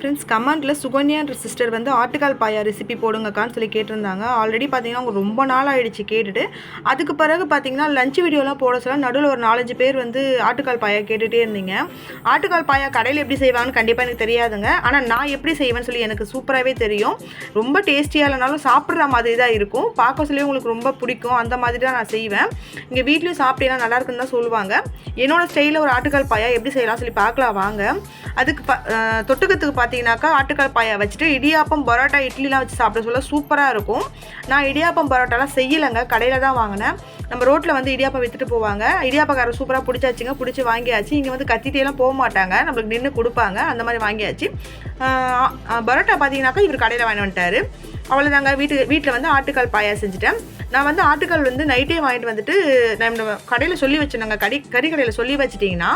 Friends கமெண்ட்டில் சுகன்யான்ற sister வந்து ஆட்டுக்கால் பாயா ரெசிபி போடுங்கக்கான்னு சொல்லி கேட்டிருந்தாங்க. ஆல்ரெடி பார்த்தீங்கன்னா அவங்க ரொம்ப நாள் ஆகிடுச்சு கேட்டுட்டு. அதுக்கு பிறகு பார்த்தீங்கன்னா லஞ்ச் வீடியோலாம் போட சொல்ல நடுவில் ஒரு நாலஞ்சு பேர் வந்து ஆட்டுக்கால் பாயா கேட்டுகிட்டே இருந்தீங்க. ஆட்டுக்கால் பாயா கடையில் எப்படி செய்வாங்கன்னு கண்டிப்பாக எனக்கு தெரியாதுங்க. ஆனால் நான் எப்படி செய்வேன்னு சொல்லி எனக்கு சூப்பராகவே தெரியும். ரொம்ப டேஸ்டியாக இல்லைனாலும் சாப்பிட்ற மாதிரி தான் இருக்கும். பார்க்க சொல்லி உங்களுக்கு ரொம்ப பிடிக்கும். அந்த மாதிரி தான் நான் செய்வேன். இங்கே வீட்லேயும் சாப்பிட்டீங்கன்னா நல்லா இருக்குன்னு தான் சொல்லுவாங்க. என்னோட ஸ்டைலில் ஒரு ஆட்டுக்கால் பாயா எப்படி செய்யலாம் சொல்லி பார்க்கலாம் வாங்க. அதுக்கு ப பார்த்து பார்த்தீங்கன்னாக்கா ஆட்டுக்கால் பாயா வச்சுட்டு இடியாப்பம் பரோட்டா இட்லிலாம் வச்சு சாப்பிட சொல்ல சூப்பராக இருக்கும். நான் இடியாப்பம் பரோட்டாலாம் செய்யலைங்க. கடையில் தான் வாங்கினேன். நம்ம ரோட்டில் வந்து இடியாப்பம் விற்றுட்டு போவாங்க. இடியாப்பக்காரர் சூப்பராக பிடிச்சாச்சுங்க. பிடிச்சி வாங்கியாச்சு. இங்கே வந்து கத்திட்டேலாம் போக மாட்டாங்க. நம்மளுக்கு நின்று கொடுப்பாங்க. அந்த மாதிரி வாங்கியாச்சு. பரோட்டா பார்த்தீங்கன்னாக்கா இவர் கடையில் வாங்கி வந்துட்டாரு. அவ்வளோதாங்க வீட்டு வீட்டில் வந்து ஆட்டுக்கால் பாயா செஞ்சுட்டேன். நான் வந்து ஆட்டுக்கால் வந்து நைட்டே வாங்கிட்டு வந்துட்டு நம்ம கடையில் சொல்லி வச்சுருந்தாங்க. கறி கறி கடையில் சொல்லி வச்சிட்டிங்கன்னா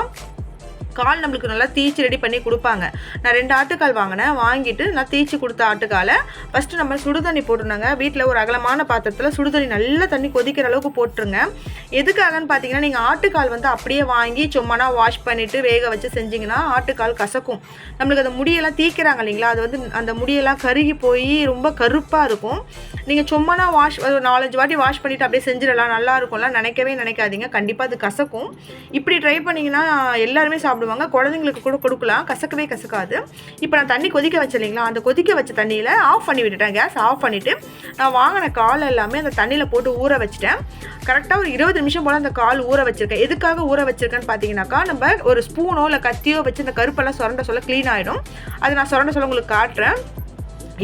கால் நம்மளுக்கு நல்லா தீச்சு ரெடி பண்ணி கொடுப்பாங்க. நான் ரெண்டு ஆட்டுக்கால் வாங்கினேன். வாங்கிட்டு நான் தீச்சு கொடுத்த ஆட்டுக்காலை ஃபஸ்ட்டு நம்ம சுடுதண்ணி போட்டுருந்தாங்க வீட்டில் ஒரு அகலமான பாத்திரத்தில் சுடுதண்ணி நல்லா தண்ணி கொதிக்கிற அளவுக்கு போட்டுருங்க. எதுக்காகன்னு பார்த்தீங்கன்னா நீங்கள் ஆட்டுக்கால் வந்து அப்படியே வாங்கி சும்மானா வாஷ் பண்ணிவிட்டு வேக வச்சு செஞ்சிங்கன்னா ஆட்டுக்கால் கசக்கும். நம்மளுக்கு அந்த முடியெல்லாம் தீக்கிறாங்க இல்லைங்களா? அது வந்து அந்த முடியெல்லாம் கருகி போய் ரொம்ப கருப்பாக இருக்கும். நீங்கள் சும்மானா வாஷ் ஒரு நாலஞ்சு வாட்டி வாஷ் பண்ணிவிட்டு அப்படியே செஞ்சிடலாம். நல்லா இருக்கும்லாம் நினைக்கவே நினைக்காதீங்க. கண்டிப்பாக அது கசக்கும். இப்படி ட்ரை பண்ணிங்கன்னா எல்லாருமே சாப்பிடுவாங்க குழந்தைங்களுக்கு கூட கொடுக்கலாம். கசக்கவே கசக்காது. இப்போ நான் தண்ணி கொதிக்க வச்சேன் இல்லைங்களா? அந்த கொதிக்க வச்ச தண்ணியில் ஆஃப் பண்ணி விட்டுட்டேன். கேஸ் ஆஃப் பண்ணிவிட்டு நான் வாங்கின கால் எல்லாமே அந்த தண்ணியில் போட்டு ஊற வச்சுட்டேன். கரெக்டாக ஒரு இருபது நிமிஷம் போல் அந்த கால் ஊற வச்சுருக்கேன். எதுக்காக ஊற வச்சிருக்கேன்னு பார்த்தீங்கன்னாக்கா நம்ம ஒரு ஸ்பூனோ இல்லை கத்தியோ வச்சு அந்த கருப்பெல்லாம் சுரண்ட சொல்ல க்ளீன் ஆகிடும் அது நான் சுரண்ட சொல்ல உங்களுக்கு காட்டுறேன்.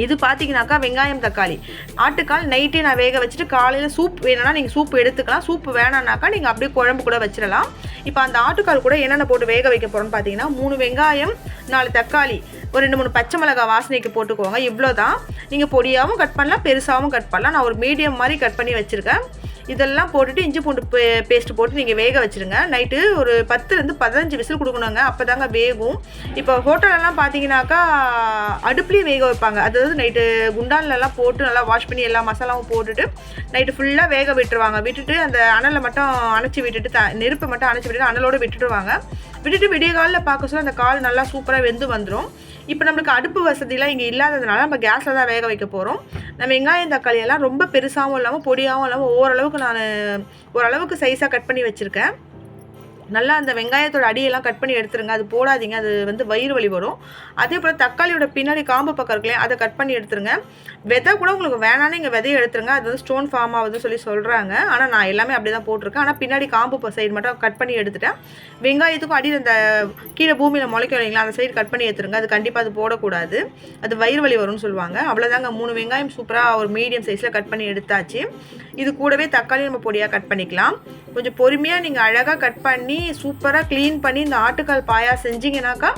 இது பார்த்தீங்கன்னாக்கா வெங்காயம் தக்காளி. ஆட்டுக்கால் நைட்டே நான் வேக வச்சுட்டு காலையில் சூப் வேணும்னா நீங்கள் சூப் எடுத்துக்கலாம். சூப் வேணான்னாக்கா நீங்கள் அப்படியே குழம்பு கூட வச்சிடலாம். இப்போ அந்த ஆட்டுக்கால் கூட என்னென்ன போட்டு வேக வைக்க போகிறோம்னு பார்த்தீங்கன்னா மூணு வெங்காயம் நாலு தக்காளி ஒரு ரெண்டு மூணு பச்சை மிளகாய் வாசனைக்கு போட்டுக்கோங்க. இவ்வளோ தான் நீங்கள் பொடியாகவும் கட் பண்ணலாம் பெருசாகவும் கட் பண்ணலாம். நான் ஒரு மீடியம் மாதிரி கட் பண்ணி வச்சுருக்கேன். இதெல்லாம் போட்டுட்டு இஞ்சி பூண்டு பே பேஸ்ட்டு போட்டு நீங்கள் வேக வச்சுருங்க. நைட்டு ஒரு பத்துலேருந்து பதினஞ்சு விசில் கொடுக்கணுங்க. அப்போ தாங்க வேகும். இப்போ ஹோட்டலெல்லாம் பார்த்தீங்கன்னாக்கா அடுப்புலேயே வேக வைப்பாங்க. அதாவது நைட்டு குண்டான்லலாம் போட்டு நல்லா வாஷ் பண்ணி எல்லா மசாலாவும் போட்டுட்டு நைட்டு ஃபுல்லாக வேக விட்டுருவாங்க. விட்டுட்டு அந்த அனலை மட்டும் அணைச்சி விட்டுட்டு த நெருப்பை மட்டும் அணைச்சி விட்டுட்டு அனலோடு விட்டுடுவாங்க விட்டுட்டு விடிய காலில் பார்க்க சொல்ல அந்த கால் நல்லா சூப்பராக வெந்து வந்துடும் இப்போ நம்மளுக்கு அடுப்பு வசதிலாம் இங்கே இல்லாததுனால நம்ம கேஸில் தான் வேக வைக்க போகிறோம் நம்ம வெங்காயம் தக்காளி எல்லாம் ரொம்ப பெருசாகவும் இல்லாமல் பொடியாகவும் இல்லாமல் ஓரளவுக்கு நான் ஓரளவுக்கு சைஸாக கட் பண்ணி வச்சுருக்கேன். நல்லா அந்த வெங்காயத்தோட அடியெல்லாம் கட் பண்ணி எடுத்துருங்க. அது போடாதீங்க. அது வந்து வயிறு வலி வரும். அதே போல் தக்காளியோட பின்னாடி காம்பு பக்கம் இருக்குல்லையா அதை கட் பண்ணி எடுத்துருங்க. விதை கூட உங்களுக்கு வேணான்னு இங்கே விதையை எடுத்துருங்க. அது வந்து ஸ்டோன் ஃபார்ம் ஆகுதுன்னு சொல்லி சொல்கிறாங்க ஆனால் நான் எல்லாமே அப்படி தான் போட்டிருக்கேன். ஆனால் பின்னாடி காம்பு சைடு மட்டும் கட் பண்ணி எடுத்துட்டேன். வெங்காயத்துக்கும் அடியில் அந்த கீழே பூமியில் முளைக்க இல்லைங்களா அந்த சைடு கட் பண்ணி எடுத்துருங்க. அது கண்டிப்பாக அது போடக்கூடாது. அது வயிறு வலி வரும்னு சொல்லுவாங்க. அவ்வளோதாங்க மூணு வெங்காயம் சூப்பராக ஒரு மீடியம் சைஸில் கட் பண்ணி எடுத்தாச்சு. இது கூடவே தக்காளி நம்ம பொடியாக கட் பண்ணிக்கலாம். கொஞ்சம் பொறுமையாக நீங்கள் அழகாக கட் பண்ணி சூப்பராக க்ளீன் பண்ணி இந்த ஆட்டுக்கால் பாயா செஞ்சீங்கன்னாக்கா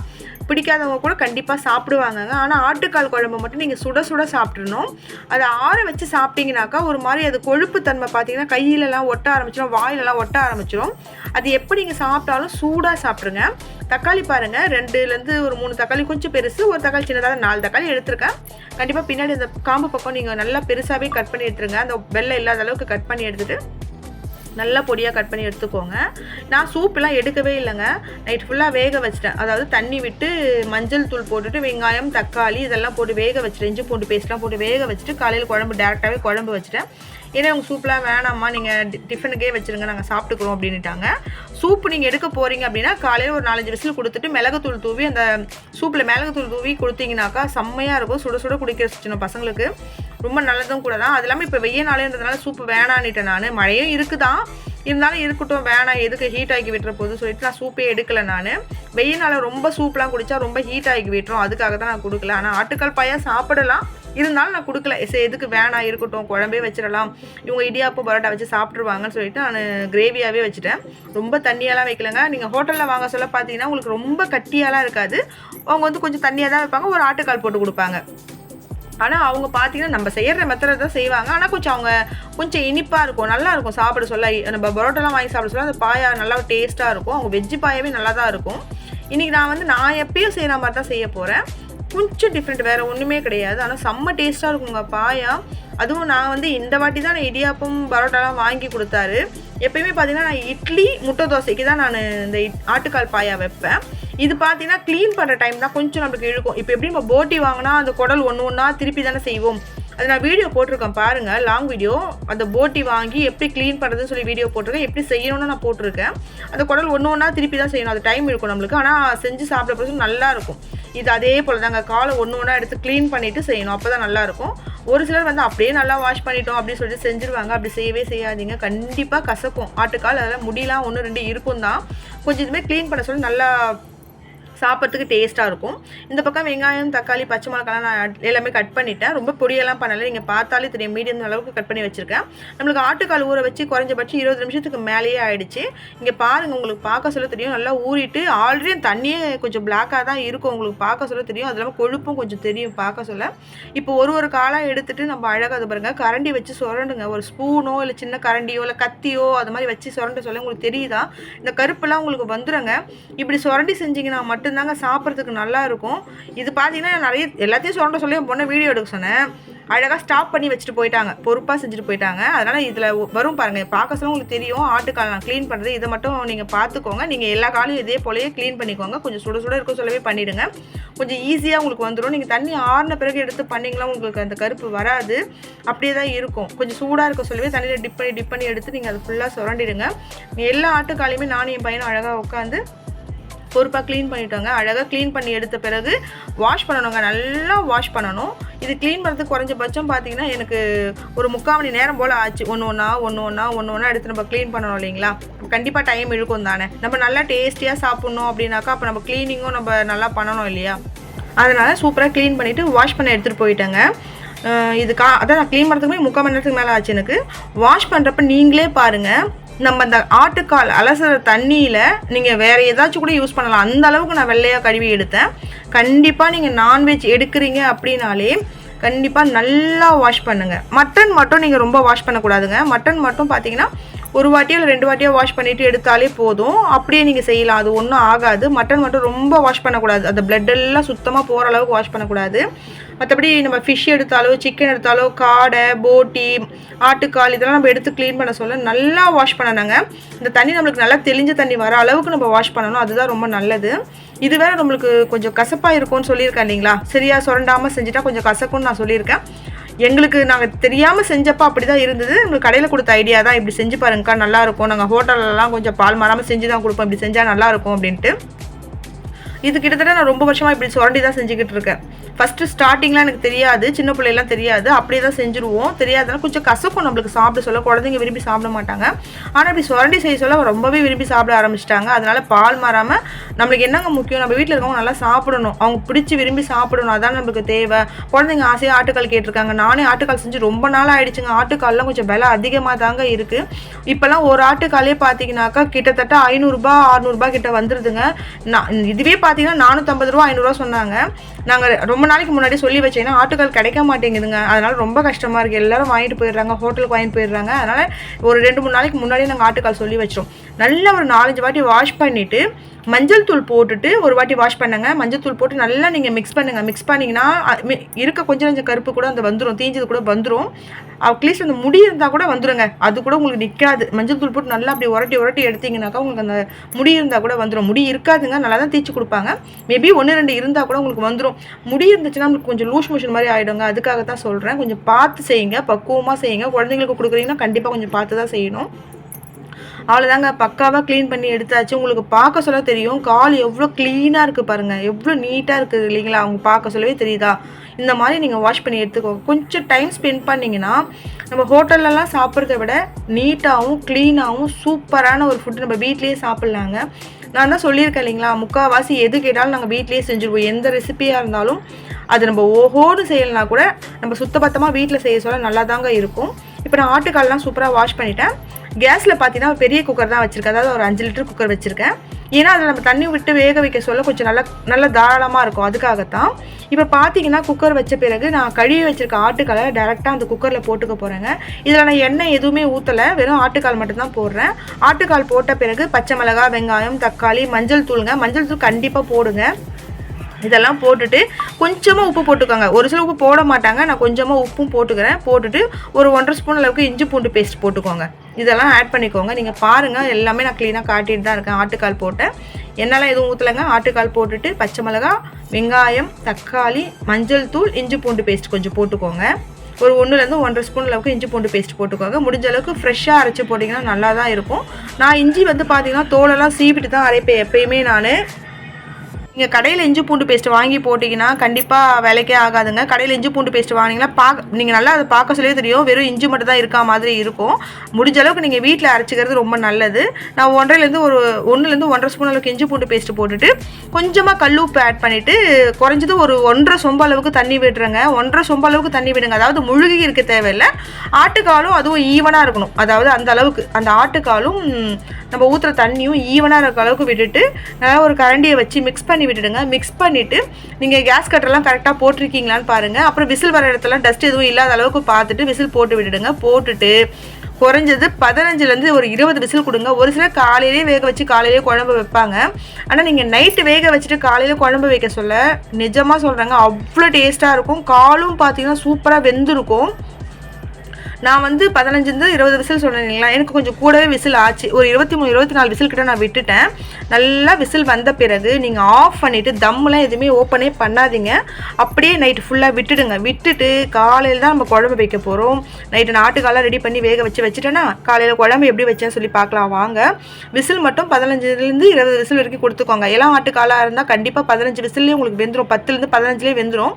பிடிக்காதவங்க கூட கண்டிப்பாக சாப்பிடுவாங்க ஆனால் ஆட்டுக்கால் குழம்பு மட்டும் நீங்கள் சுட சுட சாப்பிட்றணும் அதை ஆற வச்சு சாப்பிட்டீங்கனாக்கா ஒரு மாதிரி அது கொழுப்பு தன்மை பார்த்தீங்கன்னா கையிலலாம் ஒட்ட ஆரம்பிச்சிடும் வாயிலெல்லாம் ஒட்ட ஆரம்பிச்சிடும் அது எப்படி நீங்கள் சாப்பிட்டாலும் சூடாக சாப்பிட்ருங்க தக்காளி பாருங்கள் ரெண்டுலேருந்து ஒரு மூணு தக்காளி கொஞ்சம் பெருசு ஒரு தக்காளி சின்னதாக நாலு தக்காளி எடுத்திருக்கேன். கண்டிப்பாக பின்னாடி அந்த காம்பு பக்கம் நீங்கள் நல்லா பெருசாகவே கட் பண்ணி எடுத்துருங்க. அந்த வெள்ளை இல்லாத அளவுக்கு கட் பண்ணி எடுத்துகிட்டு நல்லா பொடியாக கட் பண்ணி எடுத்துக்கோங்க. நான் சூப்பெலாம் எடுக்கவே இல்லைங்க. நைட் ஃபுல்லாக வேக வச்சிட்டேன். அதாவது தண்ணி விட்டு மஞ்சள் தூள் போட்டுட்டு வெங்காயம் தக்காளி இதெல்லாம் போட்டு வேக வச்சுட்டு இஞ்சி பூண்டு பேஸ்ட்லாம் போட்டு வேக வச்சுட்டு காலையில் குழம்பு டேரெக்டாகவே குழம்பு வச்சுட்டேன். ஏன்னா உங்கள் சூப்லாம் வேணாம்மா நீங்கள் டிஃபனுக்கே வச்சுருங்க நாங்கள் சாப்பிட்டுக்குறோம் அப்படின்ட்டாங்க சூப்பு நீங்கள் எடுக்க போகிறீங்க அப்படின்னா காலையில் ஒரு நாலஞ்சு விசில் கொடுத்துட்டு மிளகுத்தூள் தூவி அந்த சூப்பில் மிளகுத்தூள் தூவி கொடுத்தீங்கனாக்கா செம்மையாக இருக்கும். சுட சுட குடிக்கிற சின்ன பசங்களுக்கு. ரொம்ப நல்லதும் கூட தான் அது இல்லாமல் இப்போ வெய்ய நாளேன்றதுனால சூப்பு வேணான்னுட்டேன் நான். மழையும் இருக்குதான். இருந்தாலும் இருக்கட்டும் வேணாம். எதுக்கு ஹீட் ஆகி விட்டுற போது சொல்லிட்டு நான் சூப்பே எடுக்கலை நான். வெயில் நாளில் ரொம்ப சூப்லாம் குடித்தா ரொம்ப ஹீட் ஆகி விட்டுரும். அதுக்காக தான் நான் கொடுக்கல. ஆனால் ஆட்டுக்கால் பாயா சாப்பிடலாம். இருந்தாலும் நான் கொடுக்கல. சரி எதுக்கு வேணாம் இருக்கட்டும் குழம்பே வச்சிடலாம். இவங்க இடியாப்பு பரோட்டா வச்சு சாப்பிட்ருவாங்கன்னு சொல்லிட்டு நான் கிரேவியாகவே வச்சுட்டேன். ரொம்ப தண்ணியெல்லாம் வைக்கலங்க. நீங்கள் ஹோட்டலில் வாங்க சொல்ல பார்த்தீங்கன்னா உங்களுக்கு ரொம்ப கட்டியாலாம் இருக்காது. அவங்க வந்து கொஞ்சம் தண்ணியாக தான் வைப்பாங்க. ஒரு ஆட்டுக்கால் போட்டு கொடுப்பாங்க. ஆனால் அவங்க பார்த்தீங்கன்னா நம்ம செய்கிற மெத்தடை தான் செய்வாங்க. ஆனால் கொஞ்சம் அவங்க கொஞ்சம் இனிப்பாக இருக்கும். நல்லா இருக்கும். சாப்பிட சொல்ல. நம்ம பரோட்டாலாம் வாங்கி சாப்பிட சொல்ல அந்த பாயா நல்லா டேஸ்ட்டாக இருக்கும். அவங்க வெஜ்ஜு பாயாவே நல்லா தான் இருக்கும். இன்றைக்கி நான் வந்து நான் எப்பயும் செய்கிற மாதிரி தான் செய்ய போகிறேன் கொஞ்சம் டிஃப்ரெண்ட் வேறு ஒன்றுமே கிடையாது. ஆனால் செம்ம டேஸ்ட்டாக இருக்குங்க பாயா. அதுவும் நான் வந்து இந்த வாட்டி தான் நான் இடியாப்பம் பரோட்டாலாம் வாங்கி கொடுத்தாரு. எப்பயுமே பார்த்தீங்கன்னா நான் இட்லி முட்டை தோசைக்கு தான் நான் இந்த இட்- ஆட்டுக்கால் பாயா வைப்பேன். இது பார்த்தீங்கன்னா க்ளீன் பண்ணுற டைம் தான் கொஞ்சம் நம்மளுக்கு இழுக்கும். இப்போ எப்படி நம்ம போட்டி வாங்கினா அந்த குடல் ஒன்று ஒன்றா திருப்பி தானே செய்வோம். அது நான் வீடியோ போட்டிருக்கேன் பாருங்கள் லாங் வீடியோ அந்த போட்டி வாங்கி எப்படி க்ளீன் பண்ணுறதுன்னு சொல்லி வீடியோ போட்டிருக்கேன். எப்படி செய்யணும்னு நான் போட்டிருக்கேன். அந்த குடல் ஒன்று ஒன்றா திருப்பி தான் செய்யணும். அது டைம் இருக்கும் நம்மளுக்கு. ஆனால் செஞ்சு சாப்பிட்ற பிறகு நல்லாயிருக்கும் இது அதே போல் தாங்க காலை ஒன்று ஒன்றா எடுத்து க்ளீன் பண்ணிவிட்டு செய்யணும். அப்போ தான் நல்லாயிருக்கும் ஒரு சிலர் வந்து அப்படியே நல்லா வாஷ் பண்ணிட்டோம் அப்படின்னு சொல்லிட்டு செஞ்சுருவாங்க. அப்படி செய்யவே செய்யாதீங்க. கண்டிப்பாக கசக்கும். ஆட்டுக்கால் அதெல்லாம் முடியலாம் ஒன்று ரெண்டு இருக்கும் தான். கொஞ்சம் இதுமாதிரி க்ளீன் பண்ண சொல்லி நல்லா சாப்பிட்றதுக்கு டேஸ்ட்டாக இருக்கும். இந்த பக்கம் வெங்காயம் தக்காளி பச்சை மிளகாலாம் நான் எல்லாமே கட் பண்ணிட்டேன். ரொம்ப பொடியெல்லாம் பண்ணலை. நீங்கள் பார்த்தாலே தெரியும். மீடியம் அளவுக்கு கட் பண்ணி வச்சுருக்கேன். நம்மளுக்கு ஆட்டுக்கால் ஊற வச்சு குறைஞ்சபட்சம் இருபது நிமிஷத்துக்கு மேலேயே ஆயிடுச்சு. இங்கே பாருங்கள் உங்களுக்கு பார்க்க சொல்ல தெரியும். நல்லா ஊறிட்டு ஆல்ரெடி தண்ணியே கொஞ்சம் பிளாக்காக தான் இருக்கும். உங்களுக்கு பார்க்க சொல்ல தெரியும். அது இல்லாமல் கொழுப்பும் கொஞ்சம் தெரியும் பார்க்க சொல்ல. இப்போ ஒரு ஒரு காலாக எடுத்துகிட்டு நம்ம அழகாக அது பாருங்கள் கரண்டி வச்சு சுரண்டுங்க. ஒரு ஸ்பூனோ இல்லை சின்ன கரண்டியோ இல்லை கத்தியோ அது மாதிரி வச்சு சுரண்ட சொல்ல உங்களுக்கு தெரியுதா? இந்த கருப்பெல்லாம் உங்களுக்கு வந்துடுங்க இப்படி சுரண்டி செஞ்சிங்கன்னா மட்டும் இருந்தாங்க சாப்பிட்றதுக்கு நல்லா இருக்கும். இது பார்த்தீங்கன்னா நிறைய எல்லாத்தையும் சுரண்ட சொல்லி என் பொண்ணை வீடியோ எடுக்க சொன்னேன். அழகாக ஸ்டாப் பண்ணி வச்சுட்டு போயிட்டாங்க. பொறுப்பாக செஞ்சுட்டு போயிட்டாங்க. அதனால் இதில் வரும் பாருங்கள் பார்க்க சொல்ல உங்களுக்கு தெரியும். ஆட்டுக்கால் நான் க்ளீன் பண்ணுறது இதை மட்டும் நீங்கள் பார்த்துக்கோங்க நீங்கள் எல்லா காலையும் இதே போலயே க்ளீன் பண்ணிக்கோங்க. கொஞ்சம் சுட சுட இருக்க சொல்லவே பண்ணிவிடுங்க கொஞ்சம் ஈஸியாக உங்களுக்கு வந்துடும் நீங்கள் தண்ணி ஆறின பிறகு எடுத்து பண்ணிங்களா உங்களுக்கு அந்த கருப்பு வராது. அப்படியே தான் இருக்கும். கொஞ்சம் சூடாக இருக்க சொல்லவே தண்ணியில் டிப் பண்ணி டிப் பண்ணி எடுத்து நீங்கள் அதை ஃபுல்லாக சுரண்டிடுங்க. எல்லா ஆட்டுக்காலையுமே நானும் என் பையனும் அழகாக உட்காந்து பொறுப்பாக க்ளீன் பண்ணிட்டோங்க. அழகாக க்ளீன் பண்ணி எடுத்த பிறகு வாஷ் பண்ணணுங்க. நல்லா வாஷ் பண்ணணும். இது க்ளீன் பண்ணுறதுக்கு குறைஞ்சபட்சம் பார்த்தீங்கன்னா எனக்கு ஒரு முக்கால் மணி நேரம் போல் ஆச்சு. ஒன்று ஒன்றா ஒன்று ஒன்றா ஒன்று ஒன்றா எடுத்து நம்ம க்ளீன் பண்ணணும் இல்லைங்களா? கண்டிப்பாக டைம் இழுக்கும் தானே. நம்ம நல்லா டேஸ்டியாக சாப்பிட்ணும் அப்படின்னாக்கா அப்போ நம்ம க்ளீனிங்கும் நம்ம நல்லா பண்ணணும் இல்லையா? அதனால் சூப்பராக க்ளீன் பண்ணிவிட்டு வாஷ் பண்ண எடுத்துகிட்டு போயிட்டேங்க. இது கா அதான் நான் க்ளீன் பண்ணுறதுக்கு முக்கால் மணி நேரத்துக்கு மேலே ஆச்சு எனக்கு. வாஷ் பண்ணுறப்ப நீங்களே பாருங்கள் நம்ம இந்த ஆட்டுக்கால் அலசுற தண்ணியில் நீங்கள் வேறு ஏதாச்சும் கூட யூஸ் பண்ணலாம். அந்த அளவுக்கு நான் வெள்ளையாக கழுவி எடுத்தேன். கண்டிப்பாக நீங்கள் நான்வெஜ் எடுக்கிறீங்க அப்படின்னாலே கண்டிப்பாக நல்லா வாஷ் பண்ணுங்கள் மட்டன் மட்டும் நீங்கள் ரொம்ப வாஷ் பண்ணக்கூடாதுங்க. மட்டன் மட்டும் பார்த்தீங்கன்னா ஒரு வாட்டியோ இல்லை ரெண்டு வாட்டியோ வாஷ் பண்ணிவிட்டு எடுத்தாலே போதும். அப்படியே நீங்கள் செய்யலாம். அது ஒன்றும் ஆகாது. மட்டன் மட்டும் ரொம்ப வாஷ் பண்ணக்கூடாது. அந்த பிளட் எல்லாம் சுத்தமாக போகிற அளவுக்கு வாஷ் பண்ணக்கூடாது. மற்றபடி நம்ம ஃபிஷ் எடுத்தாலோ சிக்கன் எடுத்தாலோ காடை போட்டி ஆட்டுக்கால் இதெல்லாம் நம்ம எடுத்து க்ளீன் பண்ண சொல்ல நல்லா வாஷ் பண்ணணுங்க. இந்த தண்ணி நம்மளுக்கு நல்லா தெளிஞ்ச தண்ணி வர அளவுக்கு நம்ம வாஷ் பண்ணணும். அதுதான் ரொம்ப நல்லது. இது வேற நம்மளுக்கு கொஞ்சம் கசப்பாக இருக்கும்னு சொல்லியிருக்கேன் இல்லைங்களா? சரியாக சுரண்டாமல் செஞ்சுட்டா கொஞ்சம் கசக்கும்னு நான் சொல்லியிருக்கேன். எங்களுக்கு நாங்கள் தெரியாமல் செஞ்சப்போ அப்படி தான் இருந்தது. எங்களுக்கு கடையில் கொடுத்த ஐடியா தான். இப்படி செஞ்சு பாருங்கக்கா நல்லா இருக்கும். நாங்கள் ஹோட்டல்லலாம் கொஞ்சம் பால் மாறாமல் செஞ்சு தான் கொடுப்போம். இப்படி செஞ்சால் நல்லா இருக்கும் அப்படின்ட்டு. இது கிட்டத்தட்ட நான் ரொம்ப வருஷமாக இப்படி சுரண்டி தான் செஞ்சுக்கிட்டு இருக்கேன். ஃபஸ்ட்டு ஸ்டார்டிங்லாம் எனக்கு தெரியாது சின்ன பிள்ளைலாம் தெரியாது. அப்படியே தான் செஞ்சுருவோம். தெரியாதனால கொஞ்சம் கசக்கும் நம்மளுக்கு சாப்பிட சொல்ல. குழந்தைங்க விரும்பி சாப்பிட மாட்டாங்க. ஆனால் இப்படி சுரண்டி செய்ய சொல்ல ரொம்பவே விரும்பி சாப்பிட ஆரம்பிச்சிட்டாங்க. அதனால பால் மாறாமல் நம்மளுக்கு என்னங்க முக்கியம்? நம்ம வீட்டில் இருக்கவங்க நல்லா சாப்பிடணும். அவங்க பிடிச்சி விரும்பி சாப்பிடணும். அதான் நம்மளுக்கு தேவை. குழந்தைங்க ஆசையாக ஆட்டுக்கால் கேட்டிருக்காங்க. நானே ஆட்டுக்கால் செஞ்சு ரொம்ப நாள் ஆயிடுச்சுங்க. ஆட்டுக்கால்லாம் கொஞ்சம் விலை அதிகமாக தாங்க இருக்குது இப்போல்லாம் ஒரு ஆட்டுக்காலே பார்த்தீங்கன்னாக்கா கிட்டத்தட்ட ஐநூறுரூபா அறநூறுபா கிட்ட வந்துருதுங்க. நான் இதுவே பார்த்தீங்கன்னா நானூற்றம்பது ரூபா ஐநூறுரூவா சொன்னாங்க. நாங்கள் ரொம்ப நாளைக்கு முன்னாடி சொல்லி வச்சேன்னா ஆட்டுக்கால் கிடைக்க மாட்டேங்குதுங்க. அதனால ரொம்ப கஷ்டமாக இருக்குது எல்லாரும் வாங்கிட்டு போயிடுறாங்க ஹோட்டலுக்கு வாங்கிட்டு போயிடுறாங்க. அதனால் ஒரு ரெண்டு மூணு நாளைக்கு முன்னாடியே நாங்கள் ஆட்டுக்கால் சொல்லி வச்சிடும் நல்லா ஒரு நாலஞ்சு வாட்டி வாஷ் பண்ணிவிட்டு மஞ்சள் தூள் போட்டுட்டு ஒரு வாட்டி வாஷ் பண்ணுங்க. மஞ்சள் தூள் போட்டு நல்லா நீங்கள் மிக்ஸ் பண்ணுங்கள் மிக்ஸ் பண்ணிங்கன்னா இருக்க கொஞ்சம் கொஞ்சம் கருப்பு கூட அந்த வந்துடும் தீஞ்சது கூட வந்துடும் அட்லீஸ்ட் அந்த முடி இருந்தால் கூட வந்துருங்க. அது கூட உங்களுக்கு நிற்காது மஞ்சள் தூள் போட்டு நல்லா அப்படி உரட்டி உரட்டி எடுத்தீங்கன்னாக்கா உங்களுக்கு அந்த முடி இருந்தால் கூட வந்துடும் முடி இருக்காதுங்க. நல்லா தான் தீச்சு கொடுப்பாங்க. மேபி ஒன்று ரெண்டு இருந்தால் கூட உங்களுக்கு வந்துடும் முடி இருந்துச்சுன்னா உங்களுக்கு கொஞ்சம் லூஸ் மோஷன் மாதிரி ஆகிடுங்க அதுக்காக தான் சொல்கிறேன் கொஞ்சம் பார்த்து செய்யுங்க. பக்குவமாக செய்யுங்க. குழந்தைங்களுக்கு கொடுக்குறீங்கன்னா கண்டிப்பாக கொஞ்சம் பார்த்து தான் செய்யணும். அவ்வளோதாங்க பக்காவாக க்ளீன் பண்ணி எடுத்தாச்சு. உங்களுக்கு பார்க்க சொல்ல தெரியும் கால் எவ்வளோ க்ளீனாக இருக்குது பாருங்கள் எவ்வளோ நீட்டாக இருக்குது இல்லைங்களா? அவங்க பார்க்க சொல்லவே தெரியுதா? இந்த மாதிரி நீங்கள் வாஷ் பண்ணி எடுத்துக்கோங்க. கொஞ்சம் டைம் ஸ்பெண்ட் பண்ணிங்கன்னா நம்ம ஹோட்டல்லலாம் சாப்பிட்றத விட நீட்டாகவும் க்ளீனாகவும் சூப்பரான ஒரு ஃபுட்டு நம்ம வீட்லேயே சாப்பிட்லாங்க. நான் தான் சொல்லியிருக்கேன் இல்லைங்களா? முக்கால்வாசி எது கேட்டாலும் நாங்கள் வீட்லேயே செஞ்சுருவோம். எந்த ரெசிபியாக இருந்தாலும் அது நம்ம ஓஹோடு செய்யலைனா கூட நம்ம சுத்தபத்தமாக வீட்டில் செய்ய சொல்ல நல்லா தாங்க இருக்கும். இப்போ நான் ஆட்டுக்கால்லாம் சூப்பராக வாஷ் பண்ணிட்டேன். கேஸில் பார்த்தீங்கன்னா ஒரு பெரிய குக்கர் தான் வச்சுருக்கேன். அதாவது ஒரு அஞ்சு லிட்டர் குக்கர் வச்சுருக்கேன். ஏன்னா அதில் நம்ம தண்ணி விட்டு வேக வைக்க சொல்ல கொஞ்சம் நல்லா நல்ல தாராளமாக இருக்கும். அதுக்காகத்தான். இப்போ பார்த்தீங்கன்னா குக்கர் வச்ச பிறகு நான் கழுவி வச்சிருக்க ஆட்டுக்காலை டேரெக்டாக அந்த குக்கரில் போட்டுக்க போகிறேங்க இதில் நான் எண்ணெய் எதுவுமே ஊற்றலை வெறும் ஆட்டுக்கால் மட்டும்தான் போடுறேன். ஆட்டுக்கால் போட்ட பிறகு பச்சை மிளகாய் வெங்காயம் தக்காளி மஞ்சள் தூளுங்க. மஞ்சள் தூள் கண்டிப்பாக போடுங்க. இதெல்லாம் போட்டுட்டு கொஞ்சமாக உப்பு போட்டுக்கோங்க. ஒரு சில உப்பு போட மாட்டாங்க. நான் கொஞ்சமாக உப்பும் போட்டுக்கிறேன். போட்டுட்டு ஒரு ஒன்றரை ஸ்பூன் அளவுக்கு இஞ்சி பூண்டு பேஸ்ட் போட்டுக்கோங்க. இதெல்லாம் ஆட் பண்ணிக்கோங்க. நீங்கள் பாருங்கள் எல்லாமே நான் க்ளீனாக காட்டிட்டு தான் இருக்கேன். ஆட்டுக்கால் போட்டேன். என்னெல்லாம் எதுவும் ஊற்றலைங்க ஆட்டுக்கால் போட்டுட்டு பச்சை மிளகா வெங்காயம் தக்காளி மஞ்சள் தூள் இஞ்சி பூண்டு பேஸ்ட் கொஞ்சம் போட்டுக்கோங்க. ஒரு ஒன்றுலேருந்து ஒன்றரை ஸ்பூன் அளவுக்கு இஞ்சி பூண்டு பேஸ்ட் போட்டுக்கோங்க. முடிஞ்ச அளவுக்கு ஃப்ரெஷ்ஷாக அரைச்சி போட்டிங்கன்னா நல்லா தான் இருக்கும். நான் இஞ்சி வந்து பார்த்திங்கன்னா தோலெல்லாம் சீவிட்டு தான் அரைப்பேன். எப்பயுமே நான். நீங்கள் கடையில் இஞ்சி பூண்டு பேஸ்ட் வாங்கி போட்டிங்கன்னா கண்டிப்பாக விலைக்கே ஆகாதுங்க. கடையில் இஞ்சி பூண்டு பேஸ்ட் வாங்கினீங்கன்னா பார்க்க நீங்கள் நல்லா அதை பார்க்க சொல்லவே தெரியும். வெறும் இஞ்சி மட்டும் தான் இருக்கா மாதிரி இருக்கும். முடிஞ்ச அளவுக்கு நீங்கள் வீட்டில் அரைச்சிக்கிறது ரொம்ப நல்லது. நான் ஒன்றரைலேருந்து ஒரு ஒன்றுலேருந்து ஒன்றரை ஸ்பூன் அளவுக்கு இஞ்சி பூண்டு பேஸ்ட் போட்டுட்டு கொஞ்சமாக கல்லுப்பு ஆட் பண்ணிவிட்டு குறைஞ்சது ஒரு ஒன்றரை சொம்ப அளவுக்கு தண்ணி விடுறேங்க. ஒன்றரை சொம்ப அளவுக்கு தண்ணி விடுங்க. அதாவது முழுகி இருக்க தேவையில்லை. ஆட்டுக்காலும் அதுவும் ஈவனாக இருக்கணும். அதாவது அந்த அளவுக்கு அந்த ஆட்டுக்காலும் நம்ம ஊற்றுற தண்ணியும் ஈவனாக இருக்க அளவுக்கு விட்டுட்டு நல்லா ஒரு கரண்டியை வச்சு மிக்ஸ் பண்ணி விட்டுடுங்க. மிக்ஸ் பண்ணிவிட்டு நீங்கள் கேஸ் கட்டரெல்லாம் கரெக்டாக போட்டிருக்கீங்களான்னு பாருங்கள் அப்புறம் விசில் வர இடத்துல டஸ்ட் எதுவும் இல்லாத அளவுக்கு பார்த்துட்டு விசில் போட்டு விட்டுடுங்க போட்டுட்டு குறைஞ்சது பதினஞ்சுலேருந்து ஒரு இருபது விசில் கொடுங்க. ஒரு சிலர் காலையிலேயே வேக வச்சு காலையிலேயே குழம்பு வைப்பாங்க. ஆனால் நீங்கள் நைட்டு வேக வச்சுட்டு காலையில் குழம்பு வைக்க சொல்ல நிஜமாக சொல்கிறாங்க அவ்வளோ டேஸ்ட்டாக இருக்கும். காலும் பார்த்தீங்கன்னா சூப்பராக வெந்திருக்கும். நான் வந்து பதினஞ்சுலேருந்து இருபது விசில் சொன்னீங்களா எனக்கு கொஞ்சம் கூடவே விசில் ஆச்சு. ஒரு இருபத்தி மூணு இருபத்தி நாலு விசில் கிட்ட நான் விட்டுட்டேன். நல்லா விசில் வந்த பிறகு நீங்கள் ஆஃப் பண்ணிவிட்டு தம்மெலாம் எதுவுமே ஓப்பனே பண்ணாதீங்க. அப்படியே நைட்டு ஃபுல்லாக விட்டுடுங்க. விட்டுட்டு காலையில் தான் நம்ம குழம்பு வைக்க போகிறோம் நைட்டு நாட்டுக்காலாம் ரெடி பண்ணி வேக வச்சு வச்சுட்டேன்னா காலையில் குழம்பு எப்படி வச்சேன்னு சொல்லி பார்க்கலாம். வாங்க. விசில் மட்டும் பதினஞ்சுலேருந்து இருபது விசில் வரைக்கும் கொடுத்துக்கோங்க. எல்லாம் ஆட்டுக்காலாக இருந்தால் கண்டிப்பாக பதினஞ்சு விசில்லேயே உங்களுக்கு வெந்துடும் பத்துலேருந்து பதினஞ்சுலேயே வெந்துடும்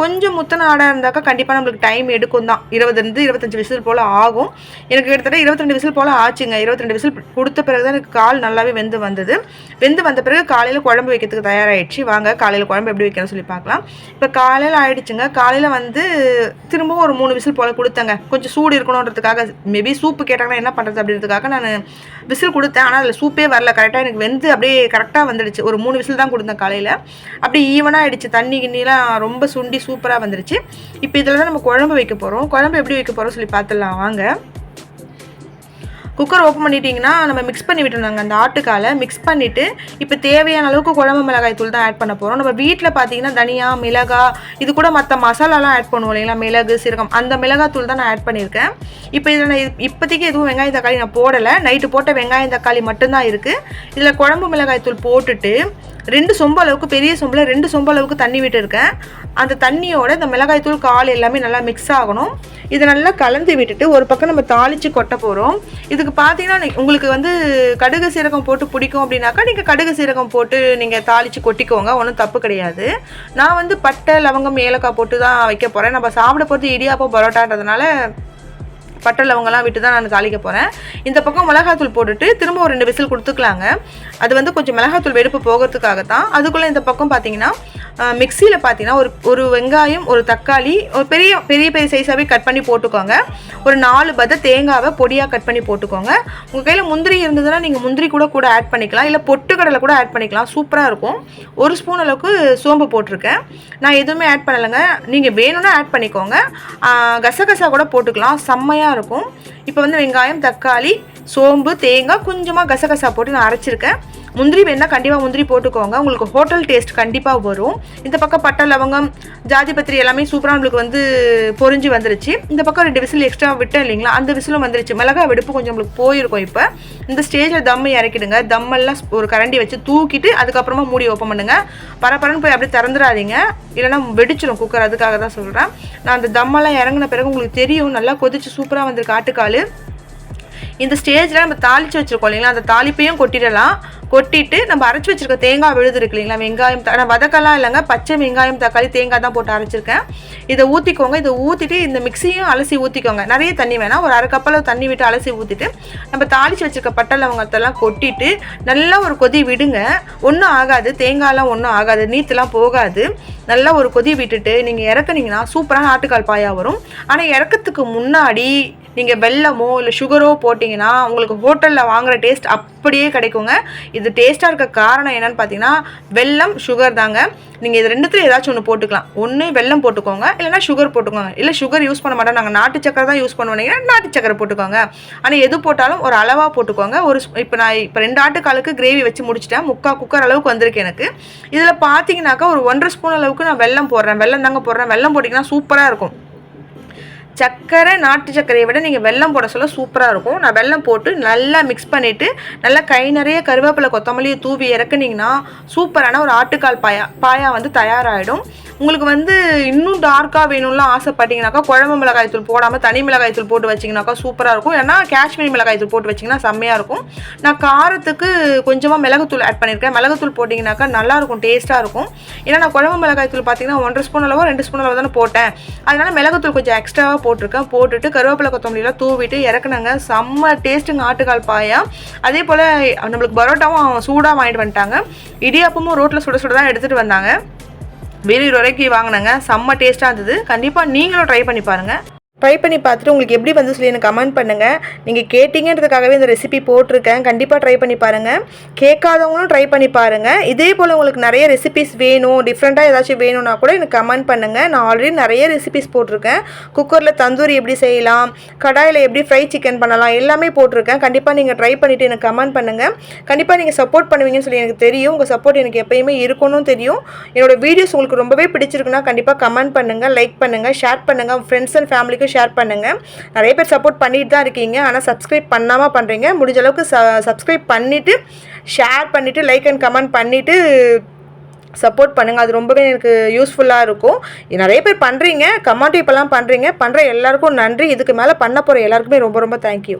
கொஞ்சம் முத்தன ஆடாக இருந்தாக்கா கண்டிப்பாக நம்மளுக்கு டைம் எடுக்கும் தான். இருபதுலேருந்து இருபத்தஞ்சி விசில் போல் ஆகும். எனக்கு கிட்டத்தட்ட இருபத்திரெண்டு விசில் போல் ஆச்சுங்க. இருபத்திரெண்டு விசில் கொடுத்த பிறகு தான் எனக்கு கால் நல்லாவே வெந்து வந்தது. வெந்து வந்த பிறகு காலையில் குழம்பு வைக்கிறதுக்கு தயாராகிடுச்சு வாங்க காலையில் குழம்பு எப்படி வைக்கணும்னு சொல்லி பார்க்கலாம். இப்போ காலையில் ஆயிடுச்சுங்க. காலையில் வந்து திரும்பவும் ஒரு மூணு விசில் போல் கொடுத்தேங்க. கொஞ்சம் சூடு இருக்கணுன்றதுக்காக மேபி சூப்பு கேட்டாங்கன்னா என்ன பண்ணுறது அப்படின்றதுக்காக நான் விசில் கொடுத்தேன். ஆனால் அதில் சூப்பே வரல. கரெக்டாக எனக்கு வெந்து அப்படியே கரெக்டாக வந்துடுச்சு. ஒரு மூணு விசில் தான் கொடுத்தேன் காலையில். அப்படியே ஈவனாக ஆயிடுச்சு. தண்ணி கிண்ணிலாம் ரொம்ப சுண்டி சூப்பராக வந்துருச்சு. இப்போ இதில் தான் நம்ம குழம்பு வைக்க போகிறோம் குழம்பு எப்படி வைக்க போகிறோம் சொல்லி பார்த்துடலாம் வாங்க. குக்கர் ஓப்பன் பண்ணிட்டீங்கன்னா நம்ம மிக்ஸ் பண்ணி விட்டுருந்தாங்க அந்த ஆட்டுக்காலை மிக்ஸ் பண்ணிவிட்டு இப்போ தேவையான அளவுக்கு குழம்பு மிளகாய் தூள் தான் ஆட் பண்ண போகிறோம் நம்ம வீட்டில் பார்த்தீங்கன்னா தனியா மிளகா இது கூட மற்ற மசாலாலாம் ஆட் பண்ணுவோம் இல்லைங்களா? மிளகு சீரகம் அந்த மிளகாய் தூள் தான் நான் ஆட் பண்ணியிருக்கேன். இப்போ இதில் நான் இப்போதைக்கு எதுவும் வெங்காயம் தக்காளி நான் போடலை. நைட்டு போட்ட வெங்காயம் தக்காளி மட்டும்தான் இருக்குது இதில் குழம்பு மிளகாய் தூள் போட்டுட்டு ரெண்டு சொம்பு அளவுக்கு பெரிய சொம்பில் ரெண்டு சொம்பு அளவுக்கு தண்ணி விட்டுருக்கேன். அந்த தண்ணியோட இந்த மிளகாய்த்தூள் கால் எல்லாமே நல்லா மிக்ஸ் ஆகணும். இதை நல்லா கலந்து விட்டுட்டு ஒரு பக்கம் நம்ம தாளித்து கொட்ட போகிறோம் இதுக்கு பார்த்தீங்கன்னா உங்களுக்கு வந்து கடுகு சீரகம் போட்டு பிடிக்கும் அப்படின்னாக்கா நீங்கள் கடுகு சீரகம் போட்டு நீங்கள் தாளித்து கொட்டிக்கோங்க. ஒன்றும் தப்பு கிடையாது. நான் வந்து பட்டை லவங்கம் ஏலக்காய் போட்டு தான் வைக்க போகிறேன் நம்ம சாப்பிட போகிறது இடியாப்பம் பரோட்டான்றதுனால பட்டை லவங்கெல்லாம் விட்டு தான் நான் தாளிக்க போகிறேன் இந்த பக்கம் மிளகாத்தூள் போட்டுட்டு திரும்ப ஒரு ரெண்டு விசில் கொடுத்துக்கலாங்க. அது வந்து கொஞ்சம் மிளகாத்தூள் வெடுப்பு போகிறதுக்காக தான் அதுக்குள்ளே இந்த பக்கம் பார்த்தீங்கன்னா மிக்சியில் பார்த்தீங்கன்னா ஒரு ஒரு வெங்காயம் ஒரு தக்காளி ஒரு பெரிய பெரிய பெரிய சைஸாகவே கட் பண்ணி போட்டுக்கோங்க. ஒரு நாலு பத தேங்காவை பொடியாக கட் பண்ணி போட்டுக்கோங்க. உங்கள் கையில் முந்திரி இருந்ததுன்னா நீங்கள் முந்திரி கூட கூட ஆட் பண்ணிக்கலாம். இல்லை பொட்டுக்கடலை கூட ஆட் பண்ணிக்கலாம். சூப்பராக இருக்கும். ஒரு ஸ்பூன் அளவுக்கு சோம்பு போட்டிருக்கேன். நான் எதுவுமே ஆட் பண்ணலைங்க. நீங்கள் வேணும்னா ஆட் பண்ணிக்கோங்க. கசகசா கூட போட்டுக்கலாம். செம்மையாக இருக்கும். இப்போ வந்து வெங்காயம் தக்காளி சோம்பு தேங்காய் கொஞ்சமாக கசகசா போட்டு நான் அரைச்சிருக்கேன். முந்திரி வேணால் கண்டிப்பாக முந்திரி போட்டுக்கோங்க. உங்களுக்கு ஹோட்டல் டேஸ்ட் கண்டிப்பாக வரும். இந்த பக்கம் பட்டை லவங்கம் ஜாதி பத்திரி எல்லாமே சூப்பராக நம்மளுக்கு வந்து பொரிஞ்சு வந்துருச்சு. இந்த பக்கம் ரெண்டு விசில் எக்ஸ்ட்ரா விட்டேன் இல்லைங்களா? அந்த விசிலும் வந்துருச்சு. மிளகா வெடுப்பு கொஞ்சம் நம்மளுக்கு போயிருக்கும் இப்போ. இந்த ஸ்டேஜில் தம் இறக்கிடுங்க. தம்மெல்லாம் ஒரு கரண்டி வச்சு தூக்கிட்டு அதுக்கப்புறமா மூடி ஓப்பன் பண்ணுங்கள் பரபரன்னு போய் அப்படியே திறந்துடாதீங்க இல்லைன்னா வெடிச்சிடும் குக்கர் அதுக்காக தான் சொல்கிறேன் நான் அந்த தம்மெல்லாம் இறங்கின பிறகு உங்களுக்கு தெரியும். நல்லா கொதிச்சு சூப்பராக வந்திருக்கு ஆட்டுக்கால். இந்த ஸ்டேஜில் நம்ம தாளித்து வச்சுருக்கோம் இல்லைங்களா? அந்த தாளிப்பையும் கொட்டிடலாம். கொட்டிட்டு நம்ம அரைச்சி வச்சிருக்க தேங்காய் விழுது இருக்கு இல்லைங்களா? வெங்காயம் நான் வதக்கலாம் இல்லைங்க. பச்சை வெங்காயம் தக்காளி தேங்காய் தான் போட்டு அரைச்சிருக்கேன். இதை ஊற்றிக்கோங்க இதை ஊற்றிட்டு இந்த மிக்ஸியும் அலசி ஊற்றிக்கோங்க நிறைய தண்ணி வேணாம். ஒரு அரை கப்பளவு தண்ணி விட்டு அலசி ஊற்றிட்டு நம்ம தாளித்து வச்சிருக்க பட்டை லவங்கத்தெல்லாம் கொட்டிட்டு நல்லா ஒரு கொதி விடுங்க. ஒன்றும் ஆகாது. தேங்காயெல்லாம் ஒன்றும் ஆகாது. நீத்துலாம் போகாது. நல்லா ஒரு கொதி விட்டுட்டு நீங்கள் இறக்குனீங்கன்னா சூப்பரான ஆட்டுக்கால் பாயா வரும். ஆனால் இறக்கத்துக்கு முன்னாடி நீங்கள் வெல்லமோ இல்லை சுகரோ போட்டிங்கன்னா உங்களுக்கு ஹோட்டலில் வாங்குற டேஸ்ட் அப் அப்படியே கிடைக்குங்க. இது டேஸ்ட்டாக இருக்க காரணம் என்னன்னு பார்த்தீங்கன்னா வெல்லம் சுகர் தாங்க. நீங்கள் இது ரெண்டுத்தில் ஏதாச்சும் ஒன்று போட்டுக்கலாம். ஒன்று வெல்லம் போட்டுக்கோங்க. இல்லைனா சுகர் போட்டுக்கோங்க. இல்லை சுகர் யூஸ் பண்ண மாட்டோம். நாங்கள் நாட்டு சக்கரை தான் யூஸ் பண்ணுவோம்னா நாட்டு சக்கரை போட்டுக்கோங்க. ஆனால் எது போட்டாலும் ஒரு அளவாக போட்டுக்கோங்க. ஒரு இப்போ நான் இப்போ ரெண்டு ஆட்டுக்காலுக்கு கிரேவி வச்சு முடிச்சிட்டேன். முக்கால் குக்கர் அளவுக்கு வந்திருக்கு எனக்கு. இதில் பார்த்தீங்கன்னாக்கா ஒரு ஒன்றரை ஸ்பூன் அளவுக்கு நான் வெல்லம் போடுறேன். வெல்லம் தாங்க போடுறேன். வெல்லம் போட்டிங்கன்னா சூப்பராக இருக்கும். சர்க்கரை நாட்டு சர்க்கரையை விட நீங்கள் வெல்லம் போட சொல்ல சூப்பராக இருக்கும். நான் வெல்லம் போட்டு நல்லா மிக்ஸ் பண்ணிவிட்டு நல்லா கை நிறைய கருவேப்பிலை கொத்தமல்லியை தூவி இறக்குனீங்கன்னா சூப்பரான ஒரு ஆட்டுக்கால் பாயா பாயா வந்து தயாராகிடும் உங்களுக்கு வந்து இன்னும் டார்க்காக வேணும்லாம் ஆசைப்பட்டீங்கனாக்கா குழம்பு மிளகாய் தூள் போடாமல் தனி மிளகாய் தூள் போட்டு வச்சிங்கனாக்கா சூப்பராக இருக்கும். ஏன்னா காஷ்மீரி மிளகாய் தூள் போட்டு வச்சிங்கன்னா செம்மையாக இருக்கும். நான் காரத்துக்கு கொஞ்சமாக மிளகுத்தூள் ஆட் பண்ணியிருக்கேன் மிளகுத்தூள் போட்டிங்கனாக்கா நல்லாயிருக்கும் டேஸ்ட்டாக இருக்கும். ஏன்னா நான் குழம்பு மிளகாய் தூள் பார்த்தீங்கன்னா ஒன்றரை ஸ்பூன் அளவோ ரெண்டு ஸ்பூன் அளவு தானே போட்டேன். அதனால மிளகுத்தூள் கொஞ்சம் எக்ஸ்ட்ராவாக போட்டிருக்கேன் போட்டுட்டு கருவேப்பிலை கொத்தமல்லியெல்லாம் தூவிட்டு இறக்குனாங்க. செம்ம டேஸ்ட்டுங்க ஆட்டுக்கால் பாயா. அதே போல் நம்மளுக்கு பரோட்டாவும் சூடாக வாங்கிட்டு வந்துட்டாங்க. இடியாப்பமும் ரோட்டில் சுட சுட தான் எடுத்துகிட்டு வந்தாங்க. வெறும் ரூபாய்க்கு வாங்கினாங்க. செம்ம டேஸ்ட்டாக இருந்தது. கண்டிப்பாக நீங்களும் ட்ரை பண்ணி பாருங்கள் ட்ரை பண்ணி பார்த்துட்டு உங்களுக்கு எப்படி வந்து சொல்லி எனக்கு கமெண்ட் பண்ணுங்கள் நீங்கள் கேட்டிங்கன்றதுக்காகவே இந்த ரெசிபி போட்டிருக்கேன். கண்டிப்பாக ட்ரை பண்ணி பாருங்கள் கேட்காதவங்களும் ட்ரை பண்ணி பாருங்கள் இதே போல் உங்களுக்கு நிறைய ரெசிபிஸ் வேணும். டிஃப்ரெண்ட்டாக ஏதாச்சும் வேணும்னா கூட எனக்கு கமெண்ட் பண்ணுங்கள் நான் ஆல்ரெடி நிறைய ரெசிபிஸ் போட்டிருக்கேன். குக்கரில் தந்தூரி எப்படி செய்யலாம்? கடாயில் எப்படி ஃப்ரை சிக்கன் பண்ணலாம்? எல்லாமே போட்டிருக்கேன். கண்டிப்பாக நீங்கள் ட்ரை பண்ணிவிட்டு எனக்கு கமெண்ட் பண்ணுங்கள் கண்டிப்பாக நீங்கள் சப்போர்ட் பண்ணுவீங்கன்னு சொல்லி எனக்கு தெரியும். உங்கள் சப்போர்ட் எனக்கு எப்பயுமே இருக்கணும்னு தெரியும். என்னோட வீடியோஸ் உங்களுக்கு ரொம்பவே பிடிச்சிருக்குன்னா கண்டிப்பாக கமெண்ட் பண்ணுங்கள் லைக் பண்ணுங்கள் ஷேர் பண்ணுங்கள் ஃப்ரெண்ட்ஸ் அண்ட் ஃபேமிலிக்கு ஷேர் பண்ணுங்கள் நிறைய பேர் சப்போர்ட் பண்ணிட்டு தான் இருக்கீங்க. ஆனால் சப்ஸ்கிரைப் பண்ணாமல் பண்ணுறீங்க முடிஞ்ச அளவுக்கு ச சப்ஸ்கிரைப் பண்ணிவிட்டு ஷேர் பண்ணிவிட்டு லைக் அண்ட் கமெண்ட் பண்ணிவிட்டு சப்போர்ட் பண்ணுங்கள் அது ரொம்பவே எனக்கு யூஸ்ஃபுல்லாக இருக்கும். நிறைய பேர் பண்ணுறீங்க கமெண்ட் இப்போல்லாம் பண்ணுறீங்க பண்ணுற எல்லாருக்கும் நன்றி. இதுக்கு மேலே பண்ண போகிற எல்லாருக்குமே ரொம்ப ரொம்ப தேங்க்யூ